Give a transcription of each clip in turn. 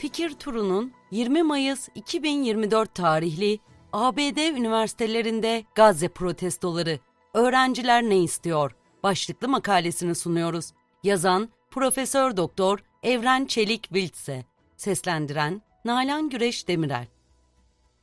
Fikir turunun 20 Mayıs 2024 tarihli ABD üniversitelerinde Gazze protestoları. Öğrenciler ne istiyor? Başlıklı makalesini sunuyoruz. Yazan Profesör Doktor Evren Çelik Wiltse. Seslendiren Nalan Güreş Demirel.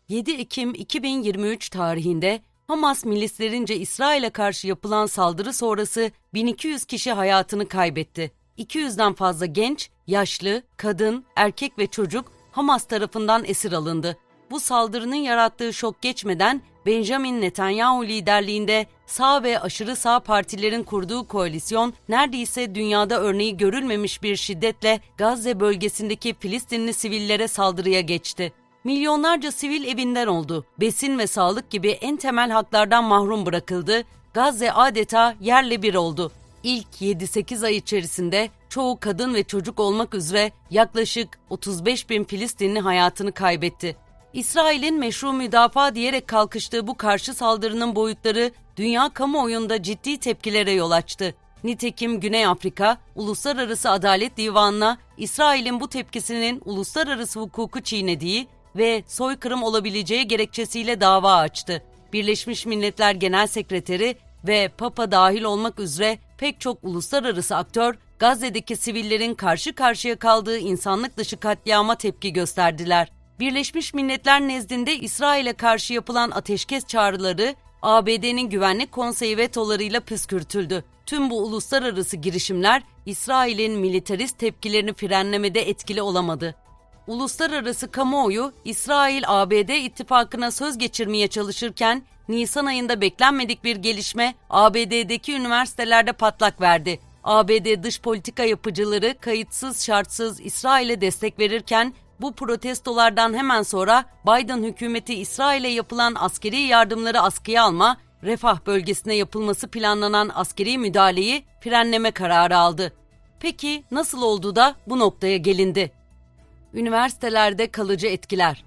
7 Ekim 2023 tarihinde Hamas milislerince İsrail'e karşı yapılan saldırı sonrası 1200 kişi hayatını kaybetti. 200'den fazla genç, yaşlı, kadın, erkek ve çocuk Hamas tarafından esir alındı. Bu saldırının yarattığı şok geçmeden Benjamin Netanyahu liderliğinde sağ ve aşırı sağ partilerin kurduğu koalisyon neredeyse dünyada örneği görülmemiş bir şiddetle Gazze bölgesindeki Filistinli sivillere saldırıya geçti. Milyonlarca sivil evinden oldu. Besin ve sağlık gibi en temel haklardan mahrum bırakıldı. Gazze adeta yerle bir oldu. İlk 7-8 ay içerisinde çoğu kadın ve çocuk olmak üzere yaklaşık 35 bin Filistinli hayatını kaybetti. İsrail'in meşru müdafaa diyerek kalkıştığı bu karşı saldırının boyutları dünya kamuoyunda ciddi tepkilere yol açtı. Nitekim Güney Afrika, Uluslararası Adalet Divanı'na İsrail'in bu tepkisinin uluslararası hukuku çiğnediği ve soykırım olabileceği gerekçesiyle dava açtı. Birleşmiş Milletler Genel Sekreteri ve Papa dahil olmak üzere pek çok uluslararası aktör Gazze'deki sivillerin karşı karşıya kaldığı insanlık dışı katliama tepki gösterdiler. Birleşmiş Milletler nezdinde İsrail'e karşı yapılan ateşkes çağrıları ABD'nin Güvenlik Konseyi vetolarıyla püskürtüldü. Tüm bu uluslararası girişimler İsrail'in militarist tepkilerini frenlemede etkili olamadı. Uluslararası kamuoyu İsrail-ABD ittifakına söz geçirmeye çalışırken Nisan ayında beklenmedik bir gelişme ABD'deki üniversitelerde patlak verdi. ABD dış politika yapıcıları kayıtsız şartsız İsrail'e destek verirken bu protestolardan hemen sonra Biden hükümeti İsrail'e yapılan askeri yardımları askıya alma, refah bölgesine yapılması planlanan askeri müdahaleyi frenleme kararı aldı. Peki nasıl oldu da bu noktaya gelindi? Üniversitelerde kalıcı etkiler.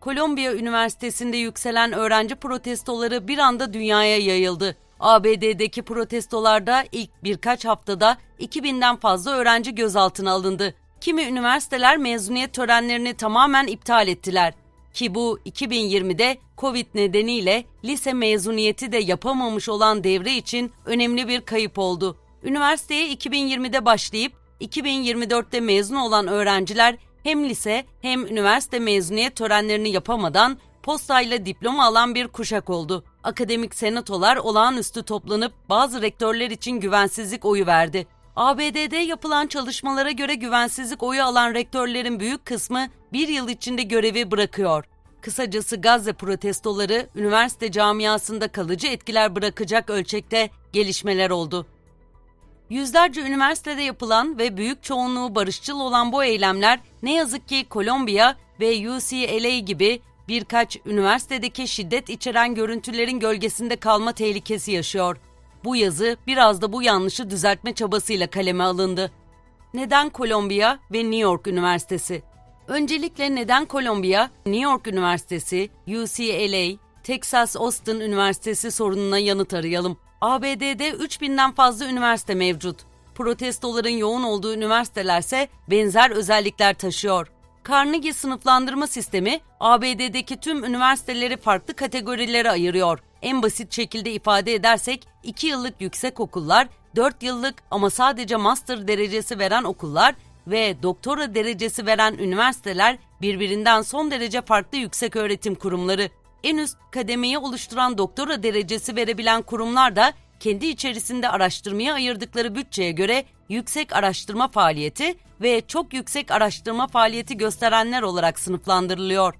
Kolombiya Üniversitesi'nde yükselen öğrenci protestoları bir anda dünyaya yayıldı. ABD'deki protestolarda ilk birkaç haftada 2000'den fazla öğrenci gözaltına alındı. Kimi üniversiteler mezuniyet törenlerini tamamen iptal ettiler. Ki bu 2020'de Covid nedeniyle lise mezuniyeti de yapamamış olan devre için önemli bir kayıp oldu. Üniversiteye 2020'de başlayıp 2024'te mezun olan öğrenciler hem lise hem üniversite mezuniyet törenlerini yapamadan postayla diploma alan bir kuşak oldu. Akademik senatolar olağanüstü toplanıp bazı rektörler için güvensizlik oyu verdi. ABD'de yapılan çalışmalara göre güvensizlik oyu alan rektörlerin büyük kısmı bir yıl içinde görevi bırakıyor. Kısacası Gazze protestoları üniversite camiasında kalıcı etkiler bırakacak ölçekte gelişmeler oldu. Yüzlerce üniversitede yapılan ve büyük çoğunluğu barışçıl olan bu eylemler ne yazık ki Kolombiya ve UCLA gibi birkaç üniversitedeki şiddet içeren görüntülerin gölgesinde kalma tehlikesi yaşıyor. Bu yazı biraz da bu yanlışı düzeltme çabasıyla kaleme alındı. Neden Kolombiya ve New York Üniversitesi? Öncelikle neden Kolombiya, New York Üniversitesi, UCLA, Texas Austin Üniversitesi sorununa yanıt arayalım. ABD'de 3000'den fazla üniversite mevcut. Protestoların yoğun olduğu üniversitelerse benzer özellikler taşıyor. Carnegie sınıflandırma sistemi ABD'deki tüm üniversiteleri farklı kategorilere ayırıyor. En basit şekilde ifade edersek 2 yıllık yüksek okullar, 4 yıllık ama sadece master derecesi veren okullar ve doktora derecesi veren üniversiteler birbirinden son derece farklı yüksek öğretim kurumları. En üst kademeyi oluşturan doktora derecesi verebilen kurumlar da kendi içerisinde araştırmaya ayırdıkları bütçeye göre yüksek araştırma faaliyeti ve çok yüksek araştırma faaliyeti gösterenler olarak sınıflandırılıyor.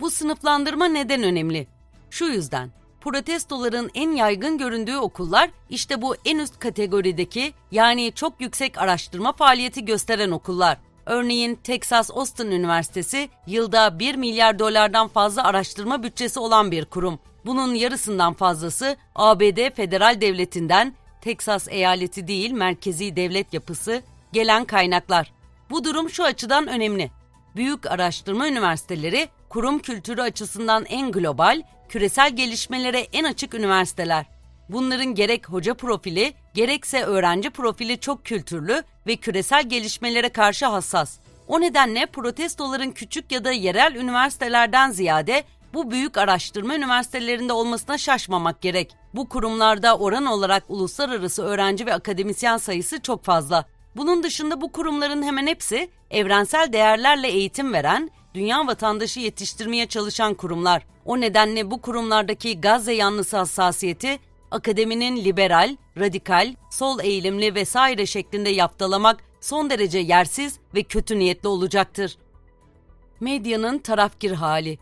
Bu sınıflandırma neden önemli? Şu yüzden protestoların en yaygın göründüğü okullar işte bu en üst kategorideki yani çok yüksek araştırma faaliyeti gösteren okullar. Örneğin Texas Austin Üniversitesi yılda 1 milyar dolardan fazla araştırma bütçesi olan bir kurum. Bunun yarısından fazlası ABD federal devletinden, Texas eyaleti değil merkezi devlet yapısı, gelen kaynaklar. Bu durum şu açıdan önemli. Büyük araştırma üniversiteleri kurum kültürü açısından en global, küresel gelişmelere en açık üniversiteler. Bunların gerek hoca profili, gerekse öğrenci profili çok kültürlü ve küresel gelişmelere karşı hassas. O nedenle protestoların küçük ya da yerel üniversitelerden ziyade bu büyük araştırma üniversitelerinde olmasına şaşmamak gerek. Bu kurumlarda oran olarak uluslararası öğrenci ve akademisyen sayısı çok fazla. Bunun dışında bu kurumların hemen hepsi evrensel değerlerle eğitim veren, dünya vatandaşı yetiştirmeye çalışan kurumlar. O nedenle bu kurumlardaki Gazze yanlısı hassasiyeti akademinin liberal, radikal, sol eğilimli vesaire şeklinde yaftalamak son derece yersiz ve kötü niyetli olacaktır. Medyanın tarafgir hali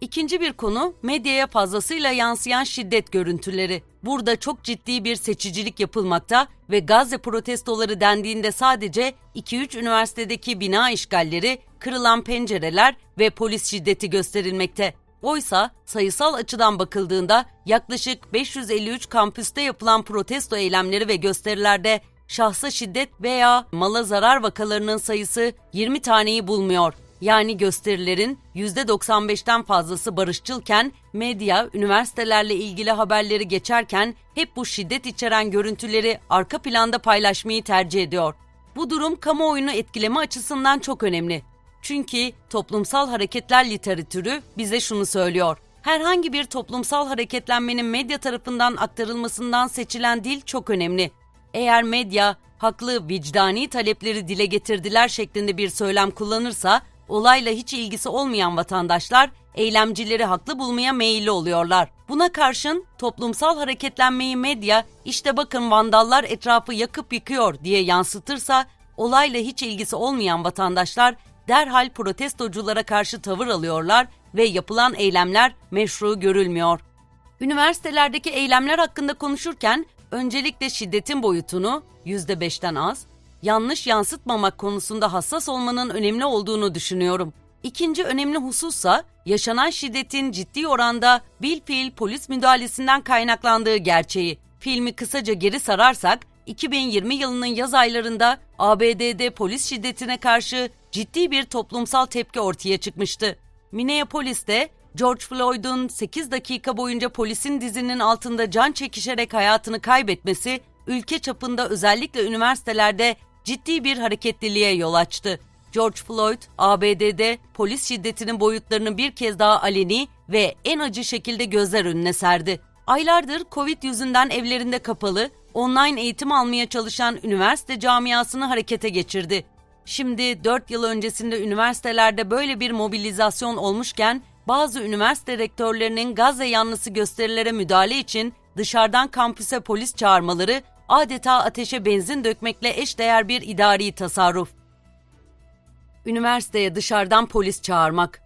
İkinci bir konu medyaya fazlasıyla yansıyan şiddet görüntüleri. Burada çok ciddi bir seçicilik yapılmakta ve Gazze protestoları dendiğinde sadece 2-3 üniversitedeki bina işgalleri, kırılan pencereler ve polis şiddeti gösterilmekte. Oysa sayısal açıdan bakıldığında yaklaşık 553 kampüste yapılan protesto eylemleri ve gösterilerde şahsa şiddet veya mala zarar vakalarının sayısı 20 taneyi bulmuyor. Yani gösterilerin %95'ten fazlası barışçılken medya, üniversitelerle ilgili haberleri geçerken hep bu şiddet içeren görüntüleri arka planda paylaşmayı tercih ediyor. Bu durum kamuoyunu etkileme açısından çok önemli. Çünkü toplumsal hareketler literatürü bize şunu söylüyor. Herhangi bir toplumsal hareketlenmenin medya tarafından aktarılmasından seçilen dil çok önemli. Eğer medya haklı vicdani talepleri dile getirdiler şeklinde bir söylem kullanırsa olayla hiç ilgisi olmayan vatandaşlar eylemcileri haklı bulmaya meyilli oluyorlar. Buna karşın toplumsal hareketlenmeyi medya işte bakın vandallar etrafı yakıp yıkıyor diye yansıtırsa olayla hiç ilgisi olmayan vatandaşlar derhal protestoculara karşı tavır alıyorlar ve yapılan eylemler meşru görülmüyor. Üniversitelerdeki eylemler hakkında konuşurken öncelikle şiddetin boyutunu %5'ten az, yanlış yansıtmamak konusunda hassas olmanın önemli olduğunu düşünüyorum. İkinci önemli husussa yaşanan şiddetin ciddi oranda bilfiil polis müdahalesinden kaynaklandığı gerçeği. Filmi kısaca geri sararsak 2020 yılının yaz aylarında ABD'de polis şiddetine karşı ciddi bir toplumsal tepki ortaya çıkmıştı. Minneapolis'te George Floyd'un 8 dakika boyunca polisin dizinin altında can çekişerek hayatını kaybetmesi ülke çapında özellikle üniversitelerde ciddi bir hareketliliğe yol açtı. George Floyd, ABD'de polis şiddetinin boyutlarını bir kez daha aleni ve en acı şekilde gözler önüne serdi. Aylardır Covid yüzünden evlerinde kapalı, online eğitim almaya çalışan üniversite camiasını harekete geçirdi. Şimdi 4 yıl öncesinde üniversitelerde böyle bir mobilizasyon olmuşken bazı üniversite rektörlerinin Gazze yanlısı gösterilere müdahale için dışarıdan kampüse polis çağırmaları adeta ateşe benzin dökmekle eşdeğer bir idari tasarruf. Üniversiteye dışarıdan polis çağırmak.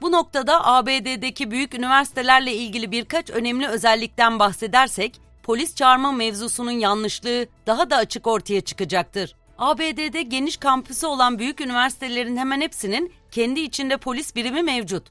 Bu noktada ABD'deki büyük üniversitelerle ilgili birkaç önemli özellikten bahsedersek, polis çağırma mevzusunun yanlışlığı daha da açık ortaya çıkacaktır. ABD'de geniş kampüsü olan büyük üniversitelerin hemen hepsinin kendi içinde polis birimi mevcut.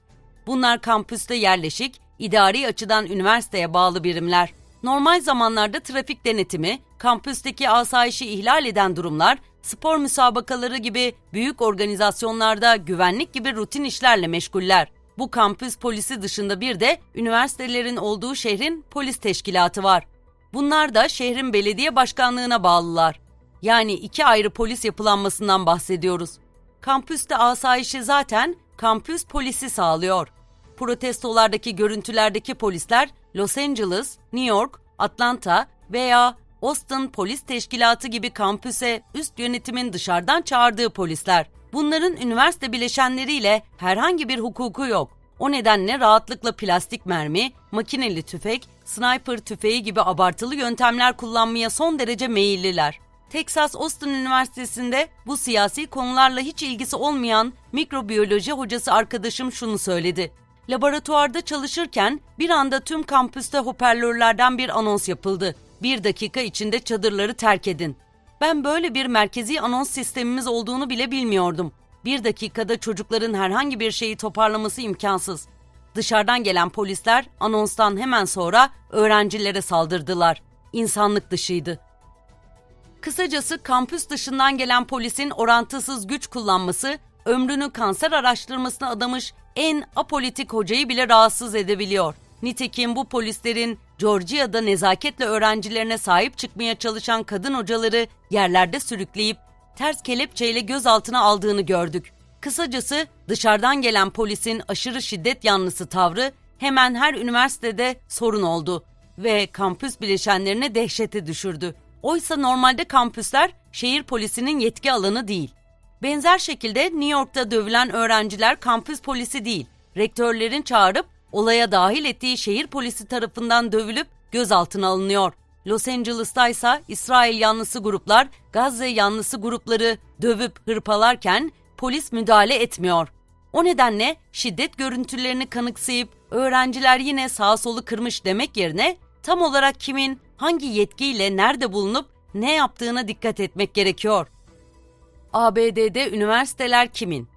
Bunlar kampüste yerleşik, idari açıdan üniversiteye bağlı birimler. Normal zamanlarda trafik denetimi, kampüsteki asayişi ihlal eden durumlar, spor müsabakaları gibi büyük organizasyonlarda güvenlik gibi rutin işlerle meşguller. Bu kampüs polisi dışında bir de üniversitelerin olduğu şehrin polis teşkilatı var. Bunlar da şehrin belediye başkanlığına bağlılar. Yani iki ayrı polis yapılanmasından bahsediyoruz. Kampüste asayişi zaten kampüs polisi sağlıyor. Protestolardaki görüntülerdeki polisler Los Angeles, New York, Atlanta veya Austin Polis Teşkilatı gibi kampüse üst yönetimin dışarıdan çağırdığı polisler. Bunların üniversite bileşenleriyle herhangi bir hukuku yok. O nedenle rahatlıkla plastik mermi, makineli tüfek, sniper tüfeği gibi abartılı yöntemler kullanmaya son derece meyilliler. Texas Austin Üniversitesi'nde bu siyasi konularla hiç ilgisi olmayan mikrobiyoloji hocası arkadaşım şunu söyledi. Laboratuvarda çalışırken bir anda tüm kampüste hoparlörlerden bir anons yapıldı. Bir dakika içinde çadırları terk edin. Ben böyle bir merkezi anons sistemimiz olduğunu bile bilmiyordum. Bir dakikada çocukların herhangi bir şeyi toparlaması imkansız. Dışarıdan gelen polisler anonstan hemen sonra öğrencilere saldırdılar. İnsanlık dışıydı. Kısacası kampüs dışından gelen polisin orantısız güç kullanması, ömrünü kanser araştırmasına adamış en apolitik hocayı bile rahatsız edebiliyor. Nitekim bu polislerin Georgia'da nezaketle öğrencilerine sahip çıkmaya çalışan kadın hocaları yerlerde sürükleyip ters kelepçeyle gözaltına aldığını gördük. Kısacası dışarıdan gelen polisin aşırı şiddet yanlısı tavrı hemen her üniversitede sorun oldu ve kampüs bileşenlerine dehşete düşürdü. Oysa normalde kampüsler şehir polisinin yetki alanı değil. Benzer şekilde New York'ta dövülen öğrenciler kampüs polisi değil, rektörlerin çağırıp olaya dahil ettiği şehir polisi tarafından dövülüp gözaltına alınıyor. Los Angeles'ta ise İsrail yanlısı gruplar Gazze yanlısı grupları dövüp hırpalarken polis müdahale etmiyor. O nedenle şiddet görüntülerini kanıksayıp öğrenciler yine sağ solu kırmış demek yerine tam olarak kimin hangi yetkiyle nerede bulunup ne yaptığına dikkat etmek gerekiyor. ABD'de üniversiteler kimin?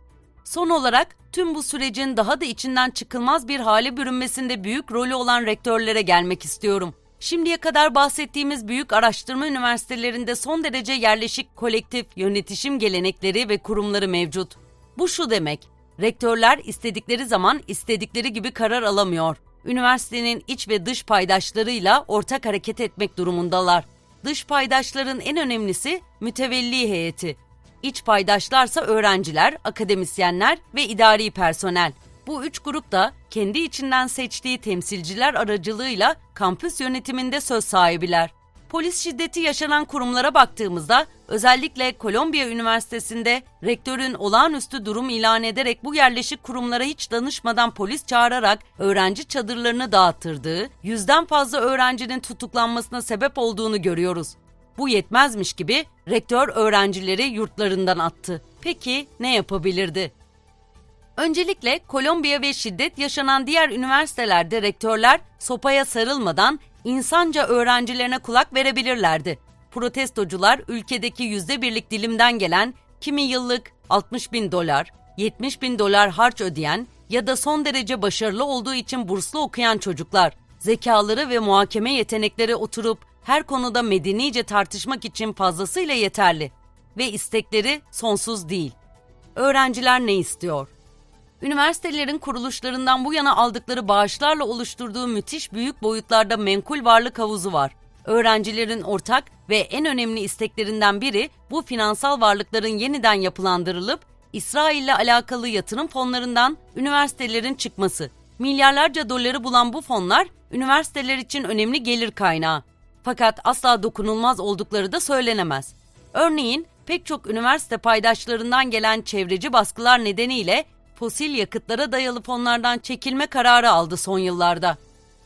Son olarak tüm bu sürecin daha da içinden çıkılmaz bir hale bürünmesinde büyük rolü olan rektörlere gelmek istiyorum. Şimdiye kadar bahsettiğimiz büyük araştırma üniversitelerinde son derece yerleşik kolektif yönetişim gelenekleri ve kurumları mevcut. Bu şu demek, rektörler istedikleri zaman istedikleri gibi karar alamıyor. Üniversitenin iç ve dış paydaşlarıyla ortak hareket etmek durumundalar. Dış paydaşların en önemlisi mütevelli heyeti. İç paydaşlarsa öğrenciler, akademisyenler ve idari personel. Bu üç grup da kendi içinden seçtiği temsilciler aracılığıyla kampüs yönetiminde söz sahibiler. Polis şiddeti yaşanan kurumlara baktığımızda özellikle Kolombiya Üniversitesi'nde rektörün olağanüstü durum ilan ederek bu yerleşik kurumlara hiç danışmadan polis çağırarak öğrenci çadırlarını dağıttırdığı, yüzden fazla öğrencinin tutuklanmasına sebep olduğunu görüyoruz. Bu yetmezmiş gibi rektör öğrencileri yurtlarından attı. Peki ne yapabilirdi? Öncelikle Kolombiya ve şiddet yaşanan diğer üniversitelerde rektörler sopaya sarılmadan insanca öğrencilerine kulak verebilirlerdi. Protestocular ülkedeki yüzde birlik dilimden gelen kimi yıllık 60 bin dolar, 70 bin dolar harç ödeyen ya da son derece başarılı olduğu için burslu okuyan çocuklar, zekaları ve muhakeme yetenekleri oturup her konuda medenice tartışmak için fazlasıyla yeterli ve istekleri sonsuz değil. Öğrenciler ne istiyor? Üniversitelerin kuruluşlarından bu yana aldıkları bağışlarla oluşturduğu müthiş büyük boyutlarda menkul varlık havuzu var. Öğrencilerin ortak ve en önemli isteklerinden biri bu finansal varlıkların yeniden yapılandırılıp İsrail ile alakalı yatırım fonlarından üniversitelerin çıkması. Milyarlarca doları bulan bu fonlar üniversiteler için önemli gelir kaynağı. Fakat asla dokunulmaz oldukları da söylenemez. Örneğin pek çok üniversite paydaşlarından gelen çevreci baskılar nedeniyle fosil yakıtlara dayalı fonlardan çekilme kararı aldı son yıllarda.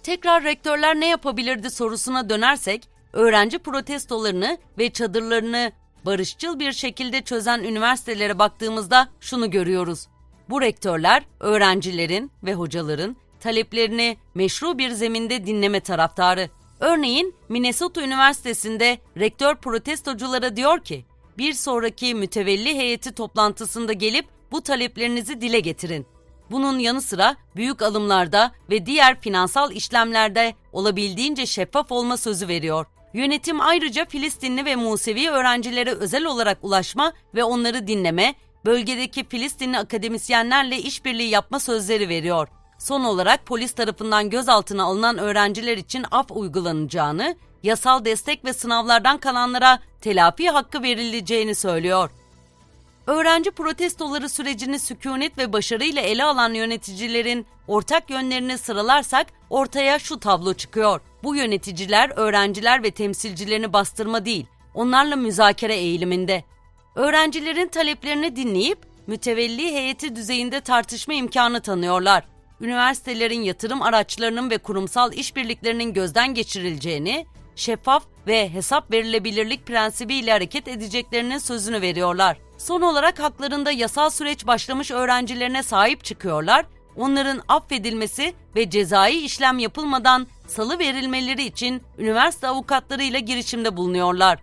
Tekrar rektörler ne yapabilirdi sorusuna dönersek, öğrenci protestolarını ve çadırlarını barışçıl bir şekilde çözen üniversitelere baktığımızda şunu görüyoruz. Bu rektörler öğrencilerin ve hocaların taleplerini meşru bir zeminde dinleme taraftarı. Örneğin Minnesota Üniversitesi'nde rektör protestoculara diyor ki, bir sonraki mütevelli heyeti toplantısında gelip bu taleplerinizi dile getirin. Bunun yanı sıra büyük alımlarda ve diğer finansal işlemlerde olabildiğince şeffaf olma sözü veriyor. Yönetim ayrıca Filistinli ve Musevi öğrencilere özel olarak ulaşma ve onları dinleme, bölgedeki Filistinli akademisyenlerle işbirliği yapma sözleri veriyor. Son olarak polis tarafından gözaltına alınan öğrenciler için af uygulanacağını, yasal destek ve sınavlardan kalanlara telafi hakkı verileceğini söylüyor. Öğrenci protestoları sürecini sükunet ve başarıyla ele alan yöneticilerin ortak yönlerini sıralarsak ortaya şu tablo çıkıyor. Bu yöneticiler öğrenciler ve temsilcilerini bastırma değil, onlarla müzakere eğiliminde. Öğrencilerin taleplerini dinleyip mütevelli heyeti düzeyinde tartışma imkanı tanıyorlar. Üniversitelerin yatırım araçlarının ve kurumsal işbirliklerinin gözden geçirileceğini, şeffaf ve hesap verilebilirlik prensibiyle hareket edeceklerinin sözünü veriyorlar. Son olarak haklarında yasal süreç başlamış öğrencilerine sahip çıkıyorlar, onların affedilmesi ve cezai işlem yapılmadan salı verilmeleri için üniversite avukatlarıyla girişimde bulunuyorlar.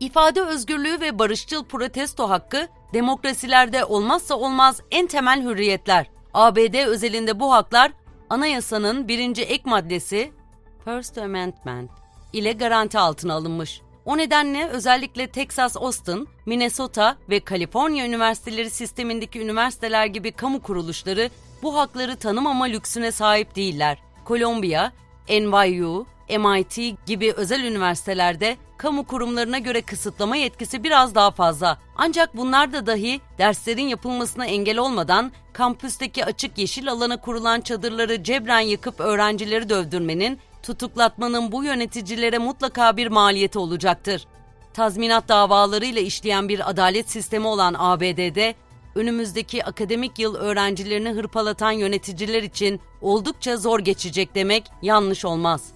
İfade özgürlüğü ve barışçıl protesto hakkı demokrasilerde olmazsa olmaz en temel hürriyetler. ABD özelinde bu haklar anayasanın birinci ek maddesi First Amendment ile garanti altına alınmış. O nedenle özellikle Texas Austin, Minnesota ve Kaliforniya üniversiteleri sistemindeki üniversiteler gibi kamu kuruluşları bu hakları tanımama lüksüne sahip değiller. Kolombiya, NYU, MIT gibi özel üniversitelerde kamu kurumlarına göre kısıtlama yetkisi biraz daha fazla. Ancak bunlar da dahi derslerin yapılmasına engel olmadan kampüsteki açık yeşil alana kurulan çadırları cebren yıkıp öğrencileri dövdürmenin, tutuklatmanın bu yöneticilere mutlaka bir maliyeti olacaktır. Tazminat davalarıyla işleyen bir adalet sistemi olan ABD'de önümüzdeki akademik yıl öğrencilerini hırpalatan yöneticiler için oldukça zor geçecek demek yanlış olmaz.